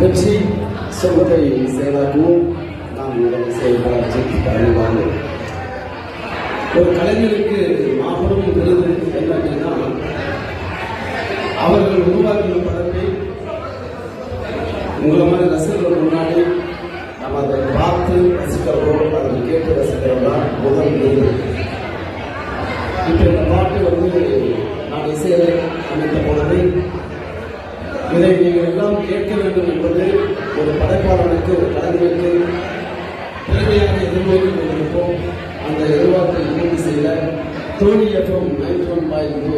வெற்றி சொல்வதை செயலாக்குவோம் நாம் உங்கள் செயல்பாடு பழனிவாங்க ஒரு கலைஞருக்கு மாபெரும் விருது என்ன அப்படின்னா அவர்கள் உருவாக்கிய படத்தை உங்களை மாதிரி ரசிகர்கள் முன்னாடி நம்ம அதை பார்த்து ரசிக்கிறதோ அதை கேட்டு ரசிக்கிறதோ தான் முதல் விருது இப்போ இதை நீங்கள் எல்லாம் கேட்க வேண்டும் என்பது ஒரு படைப்பாளனுக்கு ஒரு கலைஞருக்கு திறமையாக எதிர்நோக்கி கொண்டிருப்போம். அந்த எதிர்பார்ப்பை பூர்த்தி செய்ய தோனி எஃப்எம் நைன் ஒன் பாய் டூ